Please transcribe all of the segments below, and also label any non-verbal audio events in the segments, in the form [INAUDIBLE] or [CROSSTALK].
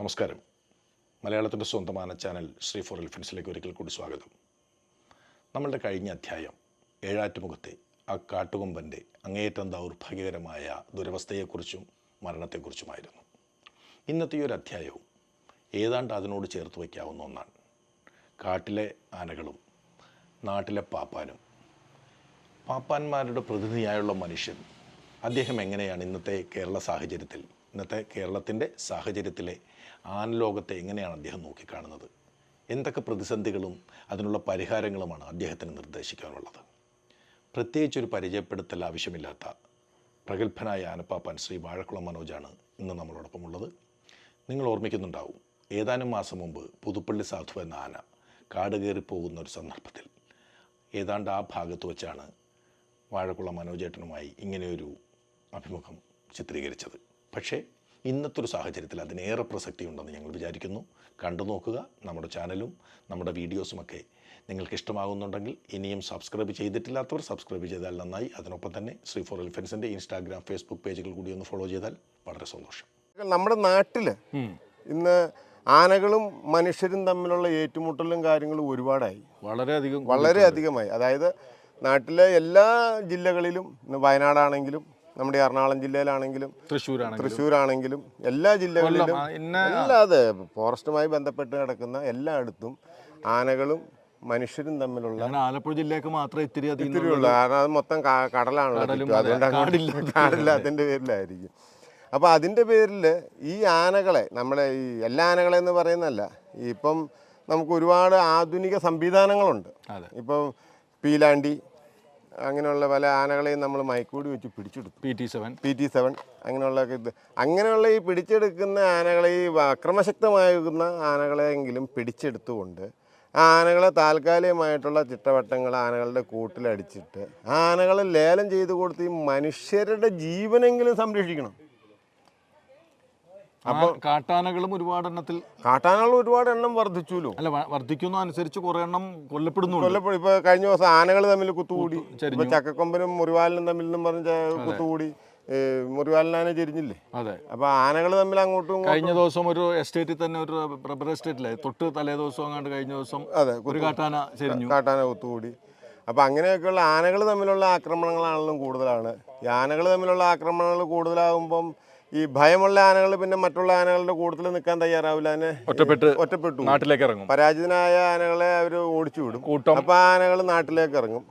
നമസ്കാരം. മലയാളത്തിന്റെ സ്വന്തமான ചാനൽ ശ്രീ ഫോർ എലിഫൻസിലേക്ക് ഒരിക്കൽ കൂടി സ്വാഗതം. നമ്മളുടെ കഴിഞ്ഞ അധ്യായം ഏഴാറ്റുമുഖത്തെ ആ കാട്ടുകൊമ്പന്റെ അങ്ങേയറ്റം ദൗർഭാഗ്യകരമായ ദുരവസ്ഥയെക്കുറിച്ചും മരണത്തെക്കുറിച്ചുമായിരുന്നു. ഇന്നത്തെ ഈ ഒരു അധ്യായവും ഏതാണ്ട് അതിനോട് ചേർത്ത് വയ്ക്കാവുന്ന ഒന്നാണ്. കാട്ടിലെ ആനകളും നാട്ടിലെ പാപ്പാനും. പാപ്പാന്മാരുടെ പ്രതിനിധിയായുള്ള മനുഷ്യൻ അദ്ദേഹം എങ്ങനെയാണ് ഇന്നത്തെ കേരള സാഹചര്യത്തിൽ ഇന്നത്തെ കേരളത്തിന്റെ സാഹചര്യത്തിലെ ആനലോകത്തെ എങ്ങനെയാണ് അദ്ദേഹം നോക്കിക്കാണുന്നത്? എന്തൊക്കെ പ്രതിസന്ധികളും അതിനുള്ള പരിഹാരങ്ങളുമാണ് അദ്ദേഹത്തിന് നിർദ്ദേശിക്കാനുള്ളത്? പ്രത്യേകിച്ചൊരു പരിചയപ്പെടുത്തൽ ആവശ്യമില്ലാത്ത പ്രഗത്ഭനായ ആനപ്പാപ്പൻ ശ്രീ വാഴക്കുളം മനോജാണ് ഇന്ന് നമ്മളോടൊപ്പം ഉള്ളത്. നിങ്ങൾ ഓർമ്മിക്കുന്നുണ്ടാവും ഏതാനും മാസം മുമ്പ് പുതുപ്പള്ളി സാധു എന്ന ആന കാട് കയറി പോകുന്ന ഒരു സന്ദർഭത്തിൽ ഏതാണ്ട് ആ ഭാഗത്ത് വെച്ചാണ് വാഴക്കുളം മനോജേട്ടനുമായി ഇങ്ങനെയൊരു അഭിമുഖം ചിത്രീകരിച്ചത്. പക്ഷേ ഇന്നത്തെ ഒരു സാഹചര്യത്തിൽ അതിനേറെ പ്രസക്തി ഉണ്ടെന്ന് ഞങ്ങൾ വിചാരിക്കുന്നു. കണ്ടു നോക്കുക നമ്മുടെ ചാനലും നമ്മുടെ വീഡിയോസുമൊക്കെ നിങ്ങൾക്ക് ഇഷ്ടമാകുന്നുണ്ടെങ്കിൽ ഇനിയും സബ്സ്ക്രൈബ് ചെയ്തിട്ടില്ലാത്തവർ സബ്സ്ക്രൈബ് ചെയ്താൽ നന്നായി. അതിനൊപ്പം തന്നെ ശ്രീ ഫോർ എലിഫൻസിന്റെ ഇൻസ്റ്റാഗ്രാം ഫേസ്ബുക്ക് പേജുകൾ കൂടി ഒന്ന് ഫോളോ ചെയ്താൽ വളരെ സന്തോഷം. നമ്മുടെ നാട്ടിൽ ഇന്ന് ആനകളും മനുഷ്യരും തമ്മിലുള്ള ഏറ്റുമുട്ടലും കാര്യങ്ങളും ഒരുപാടായി. വളരെയധികം വളരെയധികമായി. അതായത് നാട്ടിലെ എല്ലാ ജില്ലകളിലും ഇന്ന് വയനാടാണെങ്കിലും നമ്മുടെ എറണാകുളം ജില്ലയിലാണെങ്കിലും തൃശ്ശൂരാണ് തൃശ്ശൂരാണെങ്കിലും എല്ലാ ജില്ലകളിലും അല്ലാതെ ഫോറസ്റ്റുമായി ബന്ധപ്പെട്ട് കിടക്കുന്ന എല്ലായിടത്തും ആനകളും മനുഷ്യരും തമ്മിലുള്ള ആലപ്പുഴ ജില്ലയൊക്കെ മാത്രമേ ഇത്തിരി ഇത്തിരി ഉള്ളൂ. കാരണം അത് മൊത്തം കടലാണല്ലോ അതുകൊണ്ട് കാടില്ല. കാടില്ലാത്തതിന്റെ പേരിലായിരിക്കും. അപ്പോൾ അതിന്റെ പേരിൽ ഈ ആനകളെ നമ്മളെ ഈ എല്ലാ ആനകളെ എന്ന് പറയുന്നല്ല ഇപ്പം നമുക്ക് ഒരുപാട് ആധുനിക സംവിധാനങ്ങളുണ്ട്. ഇപ്പം പീലാണ്ടി അങ്ങനെയുള്ള പല ആനകളെയും നമ്മൾ മയക്കൂടി വെച്ച് പിടിച്ചെടുത്തു. P T seven. P T seven അങ്ങനെയുള്ള ഇത്. അങ്ങനെയുള്ള ഈ പിടിച്ചെടുക്കുന്ന ആനകളെ ഈ അക്രമശക്തമാകുന്ന ആനകളെയെങ്കിലും പിടിച്ചെടുത്തുകൊണ്ട് ആ ആനകളെ താൽക്കാലികമായിട്ടുള്ള ചിട്ടവട്ടങ്ങൾ ആനകളുടെ കൂട്ടിലടിച്ചിട്ട് ആനകളെ ലേലം ചെയ്ത് കൊടുത്ത് ഈ മനുഷ്യരുടെ ജീവനെങ്കിലും സംരക്ഷിക്കണം. കാട്ടാനകളും ഒരുപാട് എണ്ണത്തിൽ കാട്ടാനകൾ ഒരുപാട് എണ്ണം വർദ്ധിച്ചുല്ലോ അല്ല വർദ്ധിക്കുന്ന അനുസരിച്ച് കുറെ എണ്ണം കൊല്ലപ്പെടുന്നു കൊല്ലപ്പെടും. ഇപ്പൊ കഴിഞ്ഞ ദിവസം ആനകൾ തമ്മിൽ കുത്തുകൂടി. ചക്കക്കൊമ്പനും മുറിവാലിനും തമ്മിൽ നിന്നും പറഞ്ഞ കുത്തുകൂടി. മുറിവാലിനാനെ ചെരിഞ്ഞില്ലേ? അതെ. അപ്പൊ ആനകൾ തമ്മിൽ അങ്ങോട്ടും കഴിഞ്ഞ ദിവസം ഒരു എസ്റ്റേറ്റിൽ തന്നെ ഒരു റബ്ബർ എസ്റ്റേറ്റിലെ തൊട്ട് തലേ ദിവസം അങ്ങാണ്ട് കഴിഞ്ഞ ദിവസം അതെ ഒരു കാട്ടാന ചെരിഞ്ഞു. കാട്ടാന കുത്തുകൂടി. അപ്പോൾ അങ്ങനെയൊക്കെയുള്ള ആനകൾ തമ്മിലുള്ള ആക്രമണങ്ങളാണെങ്കിലും കൂടുതലാണ്. ഈ ആനകൾ തമ്മിലുള്ള ആക്രമണങ്ങൾ കൂടുതലാകുമ്പം ഈ ഭയമുള്ള ആനകൾ പിന്നെ മറ്റുള്ള ആനകളുടെ കൂട്ടത്തിൽ നിൽക്കാൻ തയ്യാറാവില്ല. അതിനെ ഒറ്റപ്പെട്ട് ഒറ്റപ്പെട്ടു. നാട്ടിലേക്ക് ഇറങ്ങും. പരാജിതനായ ആനകളെ അവർ ഓടിച്ചു വിടും. കൂട്ടം. അപ്പൊ ആനകൾ നാട്ടിലേക്ക് ഇറങ്ങും.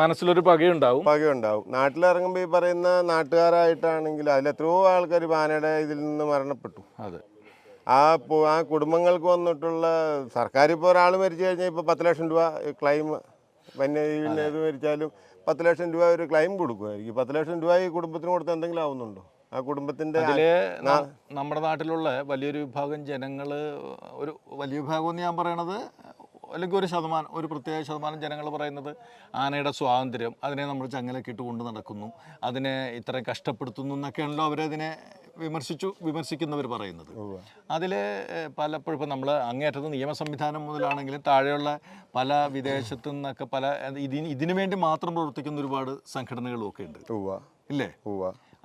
മനസ്സിലൊരു പകയുണ്ടാവും. പകയുണ്ടാവും. നാട്ടിലിറങ്ങുമ്പോൾ ഈ പറയുന്ന നാട്ടുകാരായിട്ടാണെങ്കിൽ അതിൽ എത്രയോ ആൾക്കാർ ഇപ്പൊ ആനയുടെ ഇതിൽ നിന്ന് മരണപ്പെട്ടു. അതെ. ആ ആ കുടുംബങ്ങൾക്ക് വന്നിട്ടുള്ള സർക്കാർ ഇപ്പോൾ ഒരാൾ മരിച്ചു കഴിഞ്ഞാൽ ഇപ്പോൾ പത്ത് ലക്ഷം രൂപ ക്ലെയിം വന്യജീവിനെ ഇത് മരിച്ചാലും പത്ത് ലക്ഷം രൂപ ഒരു ക്ലെയിം കൊടുക്കുമായിരിക്കും. പത്ത് ലക്ഷം രൂപ ഈ കുടുംബത്തിന് കൊടുത്ത് എന്തെങ്കിലും ആവുന്നുണ്ടോ? ആ കുടുംബത്തിന്റെ അതിൽ നമ്മുടെ നാട്ടിലുള്ള വലിയൊരു വിഭാഗം ജനങ്ങൾ ഒരു വലിയ വിഭാഗം എന്ന് ഞാൻ പറയണത് അല്ലെങ്കിൽ ഒരു ശതമാനം ഒരു പ്രത്യേക ശതമാനം ജനങ്ങൾ പറയുന്നത് ആനയുടെ സ്വാതന്ത്ര്യം അതിനെ നമ്മൾ ചങ്ങലൊക്കെ ഇട്ട് കൊണ്ട് നടക്കുന്നു. അതിനെ ഇത്രയും കഷ്ടപ്പെടുത്തുന്നു എന്നൊക്കെയാണല്ലോ അവരതിനെ വിമർശിച്ചു വിമർശിക്കുന്നവർ പറയുന്നത്. അതിൽ പലപ്പോഴും ഇപ്പം നമ്മൾ അങ്ങേയറ്റത്ത് നിയമ സംവിധാനം മുതലാണെങ്കിലും താഴെയുള്ള പല വിദേശത്തു നിന്നൊക്കെ പല ഇതിന് ഇതിനു വേണ്ടി മാത്രം പ്രവർത്തിക്കുന്ന ഒരുപാട് സംഘടനകളും ഒക്കെ ഉണ്ട്. ഇല്ലേ?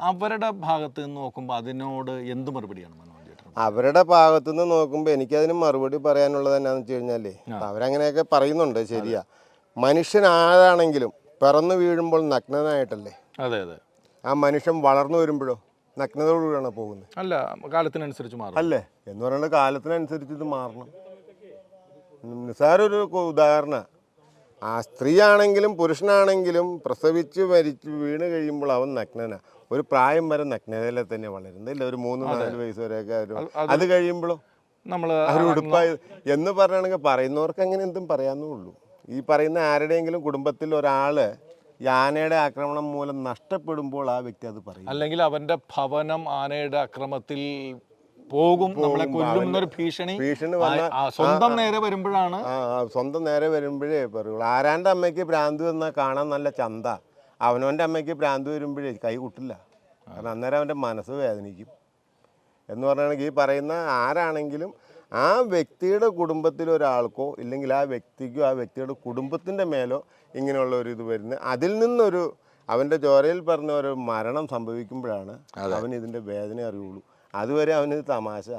അവരുടെ ഭാഗത്ത് നിന്ന് നോക്കുമ്പോൾ അതിനോട് എന്ത് മറുപടിയാണ് ചേട്ടൻ? അവരുടെ ഭാഗത്തുനിന്ന് നോക്കുമ്പോൾ എനിക്കതിന് മറുപടി പറയാനുള്ളത് എന്നാന്ന് വെച്ച് കഴിഞ്ഞാലേ അവരങ്ങനെയൊക്കെ പറയുന്നുണ്ട് ശരിയാ. മനുഷ്യൻ ആരാണെങ്കിലും പിറന്നു വീഴുമ്പോൾ നഗ്നനായിട്ടല്ലേ? അതെ അതെ. ആ മനുഷ്യൻ വളർന്നു വരുമ്പോഴോ നഗ്നതയോടുകൂടിയാണ് പോകുന്നത്? അല്ല കാലത്തിനനുസരിച്ച് മാറും. അല്ലേ? എന്ന് പറയുന്നത് കാലത്തിനനുസരിച്ച് ഇത് മാറണം. നിസ്സാരൊരു കൊ- ഉദാഹരണ. ആ സ്ത്രീയാണെങ്കിലും പുരുഷനാണെങ്കിലും പ്രസവിച്ച് മരിച്ച് വീണ് കഴിയുമ്പോൾ അവൻ നഗ്നനാ. ഒരു പ്രായം വരെ നഗ്നതയിലെ തന്നെ വളരുന്നത്. ഇല്ല ഒരു മൂന്ന് നാല് വയസ്സ് വരെയൊക്കെ ഒരു അത് കഴിയുമ്പോഴോ നമ്മൾ ഉടുപ്പായി എന്ന് പറയുകയാണെങ്കിൽ പറയുന്നവർക്ക് അങ്ങനെ എന്തും പറയാന്നേ ഉള്ളൂ. ഈ പറയുന്ന ആരുടെയെങ്കിലും കുടുംബത്തിൽ ഒരാൾ ആനയുടെ ആക്രമണം മൂലം നഷ്ടപ്പെടുമ്പോൾ ആ വ്യക്തി അത് പറയും. അല്ലെങ്കിൽ അവന്റെ ഭവനം ആനയുടെ അക്രമത്തിൽ പോകും നമ്മളെ കൊല്ലും എന്നൊരു ഭീഷണി. ഭീഷണി വന്ന സ്വന്തം നേരെ വരുമ്പോഴാണ് സ്വന്തം നേരെ വരുമ്പോഴേ പറയുള്ളൂ. ആരാന്റെ അമ്മയ്ക്ക് ഭ്രാന്ത് വന്നാൽ കാണാൻ നല്ല ചന്ത? അവനവന്റെ അമ്മയ്ക്ക് ഭ്രാന്ത് വരുമ്പോഴേ കൈ കൂട്ടില്ല. കാരണം അന്നേരം അവന്റെ മനസ്സ് വേദനിക്കും. എന്ന് പറയുകയാണെങ്കിൽ ഈ പറയുന്ന ആരാണെങ്കിലും ആ വ്യക്തിയുടെ കുടുംബത്തിൽ ഒരാൾക്കോ ഇല്ലെങ്കിൽ ആ വ്യക്തിക്കോ ആ വ്യക്തിയുടെ കുടുംബത്തിന്റെ മേലോ ഇങ്ങനെയുള്ള ഒരു ഇത് വരുന്നത് അതിൽ നിന്നൊരു അവന്റെ ചോരയിൽ പറഞ്ഞ ഒരു മരണം സംഭവിക്കുമ്പോഴാണ് അവൻ ഇതിന്റെ വേദന അറിയുള്ളൂ. അതുവരെ അവന് തമാശ.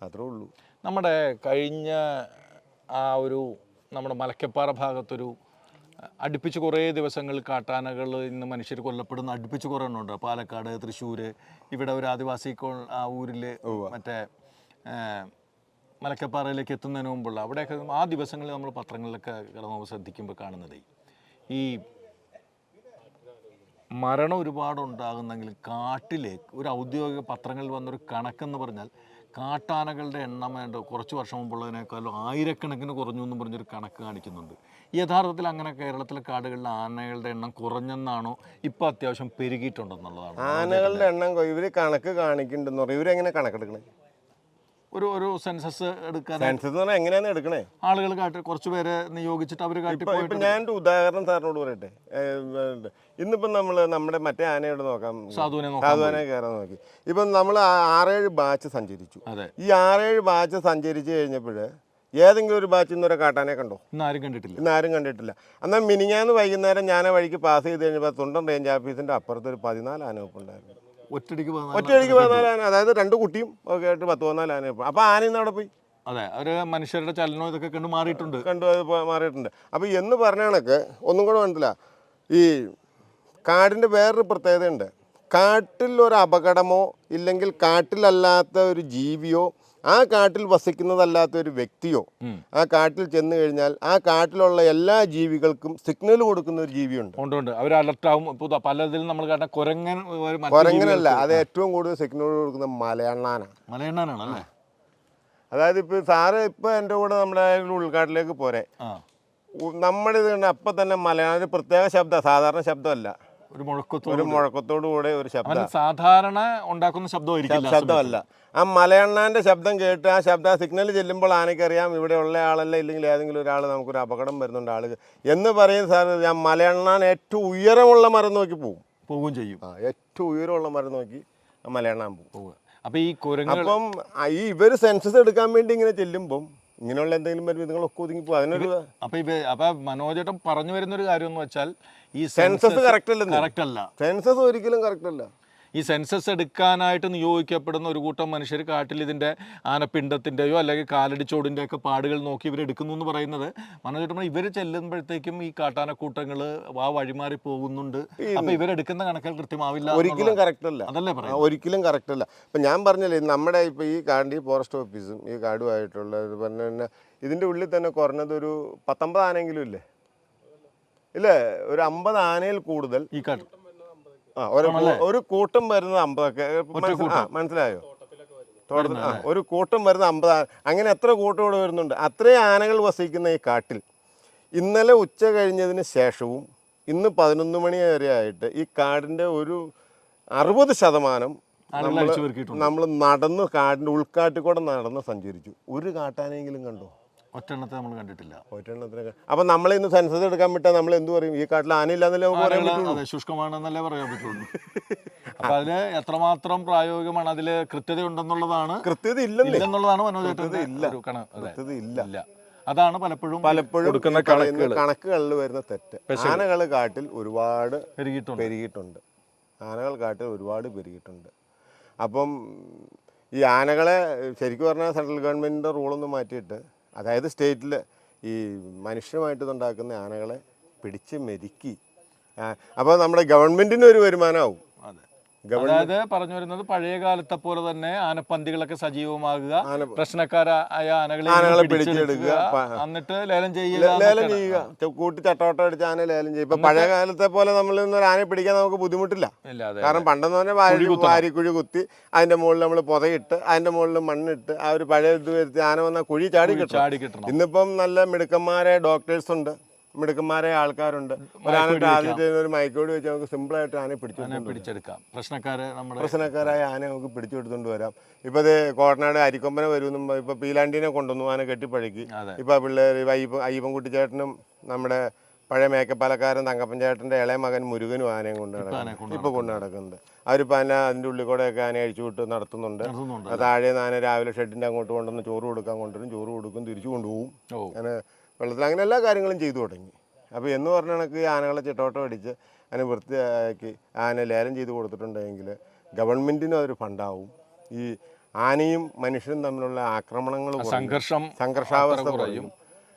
അത്രേ ഉള്ളൂ. നമ്മുടെ കഴിഞ്ഞ ആ ഒരു നമ്മുടെ മലക്കപ്പാറ ഭാഗത്തൊരു അടുപ്പിച്ച് കുറേ ദിവസങ്ങൾ കാട്ടാനകൾ ഇന്ന് മനുഷ്യർ കൊല്ലപ്പെടുന്ന അടുപ്പിച്ച് കുറേ എണ്ണമുണ്ട് പാലക്കാട് തൃശ്ശൂർ ഇവിടെ ഒരു ആദിവാസി ആ ഊരിൽ മറ്റേ മലക്കപ്പാറയിലേക്ക് എത്തുന്നതിന് മുമ്പുള്ള അവിടെയൊക്കെ ആ ദിവസങ്ങളിൽ നമ്മൾ പത്രങ്ങളിലൊക്കെ കിടന്നു ശ്രദ്ധിക്കുമ്പോൾ കാണുന്നത് ഈ മരണം ഒരുപാട് ഉണ്ടാകുന്നെങ്കിൽ കാട്ടിലെ ഒരു ഔദ്യോഗിക പത്രങ്ങളിൽ വന്നൊരു കണക്കെന്ന് പറഞ്ഞാൽ കാട്ടാനകളുടെ എണ്ണം വേണ്ട കുറച്ച് വർഷം മുമ്പുള്ളതിനേക്കാളും ആയിരക്കണക്കിന് കുറഞ്ഞു എന്ന് പറഞ്ഞൊരു കണക്ക് കാണിക്കുന്നുണ്ട്. യഥാർത്ഥത്തിൽ അങ്ങനെ കേരളത്തിലെ കാടുകളിലെ ആനകളുടെ എണ്ണം കുറഞ്ഞെന്നാണോ ഇപ്പോൾ അത്യാവശ്യം പെരുകിയിട്ടുണ്ടെന്നുള്ളതാണ്. ആനകളുടെ എണ്ണം ഇവർ കണക്ക് കാണിക്കുന്നുണ്ടെന്ന് പറയും. ഇവരെങ്ങനെ കണക്കെടുക്കണേ? ഒരു ഒരു സെൻസസ് എടുക്കാൻ സെൻസസ് എന്ന് പറഞ്ഞാൽ എങ്ങനെയാണ് എടുക്കണേ? ആളുകൾ കാട്ടി കുറച്ച് പേരെ നിയോഗിച്ചിട്ട് അവർ കാട്ടി ഇപ്പൊ ഇപ്പൊ ഞാൻ ഒരു ഉദാഹരണം സാറിനോട് പറയട്ടെ. ഏഹ്, ഇന്നിപ്പം നമ്മൾ നമ്മുടെ മറ്റേ ആനയോട് നോക്കാം. സാധുവിനെ നോക്കാം. സാധുവാനെ കയറാൻ നോക്കി. ഇപ്പം നമ്മൾ ആറേഴ് ബാച്ച് സഞ്ചരിച്ചു. അതെ. ഈ ആറേഴ് ബാച്ച് സഞ്ചരിച്ച് കഴിഞ്ഞപ്പോൾ ഏതെങ്കിലും ഒരു ബാച്ചിൽ നിന്ന് ഒരു കാട്ടാനെ കണ്ടോ? ഇന്ന് ആരും കണ്ടിട്ടില്ല. ഇന്ന് ആരും കണ്ടിട്ടില്ല. എന്നാൽ മിനിഞ്ഞാന്ന് വൈകുന്നേരം ഞാൻ ആ വഴിക്ക് പാസ് ചെയ്ത് കഴിഞ്ഞപ്പോൾ തുണ്ടൻ റേഞ്ച് ഓഫീസിന്റെ അപ്പുറത്ത് ഒരു പതിനാല് ആന ഒറ്റയടിക്ക് പതിനാല് ആന. അതായത് രണ്ട് കുട്ടിയും ഒക്കെ ആയിട്ട് പത്ത് പതിനാല് ആന അപ്പോൾ ആന ഇന്ന് അവിടെ പോയി. അതെ അവർ മനുഷ്യരുടെ ചലനവും ഇതൊക്കെ കണ്ട് മാറിയിട്ടുണ്ട്. കണ്ടു അത് മാറിയിട്ടുണ്ട്. അപ്പോൾ എന്ന് പറഞ്ഞ കണക്ക് ഒന്നും കൂടെ മനസ്സിലാ. ഈ കാടിന്റെ വേറൊരു പ്രത്യേകതയുണ്ട്. കാട്ടിൽ ഒരു അപകടമോ ഇല്ലെങ്കിൽ കാട്ടിലല്ലാത്ത ഒരു ജീവിയോ ആ കാട്ടിൽ വസിക്കുന്നതല്ലാത്ത ഒരു വ്യക്തിയോ ആ കാട്ടിൽ ചെന്ന് കഴിഞ്ഞാൽ ആ കാട്ടിലുള്ള എല്ലാ ജീവികൾക്കും സിഗ്നൽ കൊടുക്കുന്ന ഒരു ജീവിയുണ്ട്. ഉണ്ട് ഉണ്ട്. അവർ അലർട്ടാവും പലതിലും നമ്മൾ കുരങ്ങൻ കുരങ്ങനല്ല അത് ഏറ്റവും കൂടുതൽ സിഗ്നൽ കൊടുക്കുന്ന മലയണ്ണാനാണ് മലയണ്ണാനാണ് അല്ലേ? അതായത് ഇപ്പൊ സാറ് ഇപ്പൊ എന്റെ കൂടെ നമ്മുടെ ഉൾക്കാട്ടിലേക്ക് പോരെ. നമ്മുടെ ഇത് അപ്പം തന്നെ മലയാളം പ്രത്യേക ശബ്ദ സാധാരണ ശബ്ദമല്ല. ഒരു ഒരു മുഴക്കത്തോടു കൂടെ ഒരു ശബ്ദം. സാധാരണ ഉണ്ടാക്കുന്ന ശബ്ദമായിരിക്കില്ല ശബ്ദമല്ല ആ മലയണ്ണാന്റെ ശബ്ദം കേട്ട് ആ ശബ്ദം സിഗ്നൽ ചെല്ലുമ്പോൾ ആനയ്ക്കറിയാം ഇവിടെ ഉള്ള ആളല്ല ഇല്ലെങ്കിൽ ഏതെങ്കിലും ഒരാൾ നമുക്കൊരു അപകടം വരുന്നുണ്ട് ആളുകൾ എന്ന് പറയുന്ന സാർ ഞാൻ മലയണ്ണാൻ ഏറ്റവും ഉയരമുള്ള മരം നോക്കി പോകും പോകും പോവുകയും ചെയ്യും. ആ ഏറ്റവും ഉയരമുള്ള മരം നോക്കി മലയണ്ണാൻ പോകും പോവുക. അപ്പൊ ഈ കുരങ്ങ് അപ്പം ഈ ഇവർ സെൻസസ് എടുക്കാൻ വേണ്ടി ഇങ്ങനെ ചെല്ലുമ്പം ഇങ്ങനെയുള്ള എന്തെങ്കിലും വരുമ്പോൾ നിങ്ങളൊക്കെ ഒതുങ്ങി പോകും അതിനൊരു അപ്പൊ ഇപ്പൊ അപ്പൊ മനോജേട്ടൻ പറഞ്ഞു വരുന്ന ഒരു കാര്യം എന്ന് വെച്ചാൽ ഈ സെൻസസ് കറക്റ്റ് അല്ല. സെൻസസ് ഒരിക്കലും കറക്റ്റ് അല്ല. ഈ സെൻസസ് എടുക്കാനായിട്ട് നിയോഗിക്കപ്പെടുന്ന ഒരു കൂട്ടം മനുഷ്യർ കാട്ടിൽ ഇതിന്റെ ആനപ്പിണ്ടത്തിന്റെയോ അല്ലെങ്കിൽ കാലടിച്ചോടിന്റെ ഒക്കെ പാടുകൾ നോക്കി ഇവർ എടുക്കുന്നു എന്ന് പറയുന്നത് മനോജേട്ടൻ ഇവർ ചെല്ലുമ്പോഴത്തേക്കും ഈ കാട്ടാനക്കൂട്ടങ്ങൾ ആ വഴിമാറി പോകുന്നുണ്ട്. അപ്പോൾ ഇവരെടുക്കുന്ന കണക്കുകൾ കൃത്യമാവില്ല ഒരിക്കലും കറക്റ്റ് അല്ല അതല്ലേ പറയാം ഒരിക്കലും കറക്റ്റ് അല്ല ഇപ്പം ഞാൻ പറഞ്ഞല്ലേ നമ്മുടെ ഇപ്പോൾ ഈ കാണ്ടി ഫോറസ്റ്റ് ഓഫീസും ഈ കാടുമായിട്ടുള്ള പറഞ്ഞ തന്നെ ഇതിന്റെ ഉള്ളിൽ തന്നെ കുറഞ്ഞത് ഒരു പത്തൊമ്പത് ആനെങ്കിലും ഇല്ലേ? ഇല്ലേ? ഒരു അമ്പത് ആനയിൽ കൂടുതൽ ഈ കാട്ട് ആ ഒരു ഒരു കൂട്ടം വരുന്നത് അമ്പതൊക്കെ മനസ്സി- മനസ്സിലായോ? തോട്ടത്തിൽ ഒരു കൂട്ടം വരുന്ന അമ്പത് ആന അങ്ങനെ എത്ര കൂട്ടം വരുന്നുണ്ട്? അത്രയും ആനകൾ വസിക്കുന്ന ഈ കാട്ടിൽ. ഇന്നലെ ഉച്ച കഴിഞ്ഞതിന് ശേഷവും ഇന്ന് പതിനൊന്ന് മണി വരെ ആയിട്ട് ഈ കാടിന്റെ ഒരു അറുപത് ശതമാനം നമ്മൾ നമ്മൾ നടന്ന് കാടിന്റെ ഉൾക്കാട്ടിൽ കൂടെ നടന്ന് സഞ്ചരിച്ചു. ഒരു കാട്ടാനെങ്കിലും കണ്ടോ? ഒറ്റെണ്ണത്തെ നമ്മൾ കണ്ടിട്ടില്ല. ഒറ്റെണ്ണത്തിനൊക്കെ അപ്പൊ നമ്മൾ ഇന്ന് സെൻസസ് എടുക്കാൻ വിട്ടാൽ നമ്മൾ എന്ത് പറയും? ഈ കാട്ടിൽ ആനയില്ലാന്നല്ലേ നമുക്ക് പറയാൻ പറ്റുള്ളൂ. അതെ ശുഷ്കമാണെന്നല്ലേ പറയാൻ പറ്റുള്ളൂ. [LAUGHS] അപ്പൊ അതിന് എത്രമാത്രം പ്രായോഗികമാണ് അതിൽ കൃത്യത ഉണ്ടെന്നുള്ളതാണ് കൃത്യത ഇല്ലെന്നേ. ഇല്ലെന്നുള്ളതാണ് മനോജേട്ടന്റെ ഇല്ല. ഒരു കണ അതെ. കൃത്യത ഇല്ല. ഇല്ല. അതാണ് പലപ്പോഴും പലപ്പോഴും കൊടുക്കുന്ന ഈ പറയുന്ന കണക്കുകളിൽ വരുന്ന തെറ്റ്. ആനകൾ കാട്ടിൽ ഒരുപാട് പെരുകിയിട്ടുണ്ട്. പെരുകിയിട്ടുണ്ട്. ആനകൾ കാട്ടിൽ ഒരുപാട് പെരുകിയിട്ടുണ്ട്. അപ്പം ഈ ആനകളെ ശരിക്കും പറഞ്ഞാൽ സെൻട്രൽ ഗവൺമെന്റിന്റെ റൂളൊന്നും മാറ്റിയിട്ട് അതായത് സ്റ്റേറ്റിൽ ഈ മനുഷ്യരുമായിട്ട് ഇതുണ്ടാക്കുന്ന ആനകളെ പിടിച്ച് മെരുക്കി. അപ്പോൾ നമ്മുടെ ഗവൺമെന്റിന് ഒരു വരുമാനമാവും അതായത് പറഞ്ഞു വരുന്നത് പഴയ കാലത്തെ പോലെ തന്നെ ആനപ്പന്തികളൊക്കെ സജീവമാകുക പ്രശ്നക്കാരായ ആനകളെ പിടിച്ചെടുക്കുക എന്നിട്ട് ലേലം ചെയ്യുക ലേലം. ചെയ്യുക. കൂട്ടി ചട്ടോട്ടം അടിച്ച് ആന ലേലം ചെയ്യുക ഇപ്പൊ പഴയ കാലത്തെ പോലെ നമ്മൾ ഒരു ആനയെ പിടിക്കാൻ നമുക്ക് ബുദ്ധിമുട്ടില്ല. കാരണം പണ്ടെന്ന് പറഞ്ഞാൽ വാരി വാരിക്കുഴി കുത്തി അതിന്റെ മുകളിൽ നമ്മൾ പുതയിട്ട് അതിന്റെ മുകളിൽ മണ്ണിട്ട് ആ ഒരു പഴയ ഇത് വരുത്തി ആന വന്ന കുഴി ചാടി കിട്ടും ഇന്നിപ്പം നല്ല മിടുക്കന്മാരെ ഡോക്ടേഴ്സ് ഉണ്ട്. മിടുക്കന്മാരെ ആൾക്കാരുണ്ട്. ആദ്യത്തെ ഒരു മയക്കോട് വെച്ച് നമുക്ക് സിമ്പിൾ ആയിട്ട് ആനയെ പിടിച്ചു പിടിച്ചെടുക്കാം. പ്രശ്നക്കാരെ നമ്മുടെ പ്രശ്നക്കാരായ ആനയെ നമുക്ക് പിടിച്ചു എടുത്തുകൊണ്ട് വരാം. ഇപ്പൊ ഇത് കോട്ടനാട് അരിക്കൊമ്പനെ വരുമെന്നും ഇപ്പൊ പീലാണ്ടീനെ കൊണ്ടുവന്നു. ആന കെട്ടിപ്പഴക്കി. ഇപ്പൊ പിള്ളേർ അയ്യപ്പ അയ്യപ്പൻകുട്ടി ചേട്ടനും നമ്മുടെ പഴയ മേക്കപ്പാലക്കാരൻ തങ്കപ്പൻ ചേട്ടന്റെ ഇളയ മകൻ മുരുകനും ആനയും കൊണ്ട് നടക്കുന്നത് കൊണ്ട് ഇപ്പൊ കൊണ്ടു നടക്കുന്നുണ്ട്. അവരിപ്പോ ആന അതിന്റെ ഉള്ളിൽ കൂടെ ഒക്കെ ആന അഴിച്ചു വിട്ട് നടത്തുന്നുണ്ട്. താഴെ ആന രാവിലെ ഷെഡിന്റെ അങ്ങോട്ട് കൊണ്ടുവന്ന് ചോറ് കൊടുക്കാൻ കൊണ്ടുവരും. ചോറ് കൊടുക്കും തിരിച്ചു കൊണ്ടുപോകും. അങ്ങനെ വെള്ളത്തിൽ അങ്ങനെ എല്ലാ കാര്യങ്ങളും ചെയ്തു തുടങ്ങി. അപ്പോൾ എന്ന് പറഞ്ഞ കണക്ക് ആനകളെ ചിട്ടോട്ടം അടിച്ച് അതിനെ വൃത്തിയാക്കി ആന ലേലം ചെയ്ത് കൊടുത്തിട്ടുണ്ടെങ്കിൽ ഗവൺമെന്റിനും അതൊരു ഫണ്ടാവും. ഈ ആനയും മനുഷ്യനും തമ്മിലുള്ള ആക്രമണങ്ങൾ സംഘർഷം സംഘർഷാവസ്ഥ കുറയും.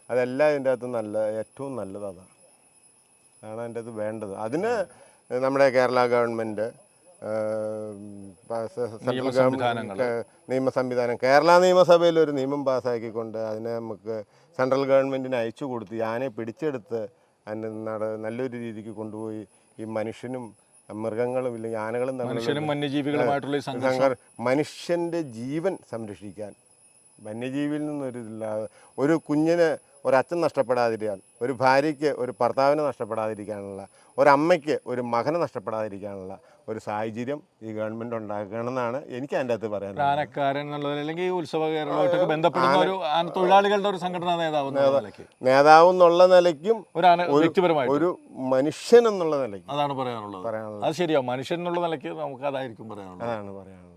അതെല്ലാം ഇതിന്റെ അകത്ത് നല്ല ഏറ്റവും നല്ലത് അതാണ്. അതാണ് അതിന്റെ അത് വേണ്ടത്. അതിന് നമ്മുടെ കേരള ഗവൺമെന്റ് സെൻട്രൽ ഗവൺമെന്റ് നിയമ സംവിധാനം. കേരള നിയമസഭയിൽ ഒരു നിയമം പാസ്സാക്കിക്കൊണ്ട് അതിനെ നമുക്ക് സെൻട്രൽ ഗവൺമെന്റിന് അയച്ചു കൊടുത്ത് ഈ ആനയെ പിടിച്ചെടുത്ത് അതിനെ നട നല്ലൊരു രീതിക്ക് കൊണ്ടുപോയി ഈ മനുഷ്യനും മൃഗങ്ങളും ഇല്ലെങ്കിൽ ആനകളും മനുഷ്യനും വന്യജീവികളുമായിട്ടുള്ള സംഘർഷം. സംഘർ മനുഷ്യന്റെ ജീവൻ സംരക്ഷിക്കാൻ. വന്യജീവിയിൽ നിന്നൊരു ഇതില്ലാതെ ഒരു കുഞ്ഞിന് ഒരച്ഛൻ നഷ്ടപ്പെടാതിരിക്കാൻ ഒരു ഭാര്യയ്ക്ക് ഒരു ഭർത്താവിനെ നഷ്ടപ്പെടാതിരിക്കാനുള്ള ഒരമ്മയ്ക്ക് ഒരു മകനെ നഷ്ടപ്പെടാതിരിക്കാനുള്ള ഒരു സാഹചര്യം ഈ ഗവൺമെന്റ് ഉണ്ടാക്കണമെന്നാണ് എനിക്ക് അതിന്റെ അകത്ത് പറയാനുള്ളത്. ആനക്കാരൻ എന്നുള്ളത് അല്ലെങ്കിൽ ഉത്സവ കേരളമായിട്ടൊക്കെ ബന്ധപ്പെടുന്ന ഒരു തൊഴിലാളികളുടെ ഒരു സംഘടനാ നേതാവ് എന്നുള്ള നിലയ്ക്ക്. നേതാവ് എന്നുള്ള നിലയ്ക്കും ഒരു ആന ഒരു മനുഷ്യൻ എന്നുള്ള നിലയ്ക്കും അതാണ് പറയാനുള്ളത്. പറയാനുള്ളത്. അത് ശരിയാ മനുഷ്യൻ എന്നുള്ള നിലയ്ക്ക് നമുക്ക് അതായിരിക്കും പറയാനുള്ളത്. അതാണ് പറയാനുള്ളത്.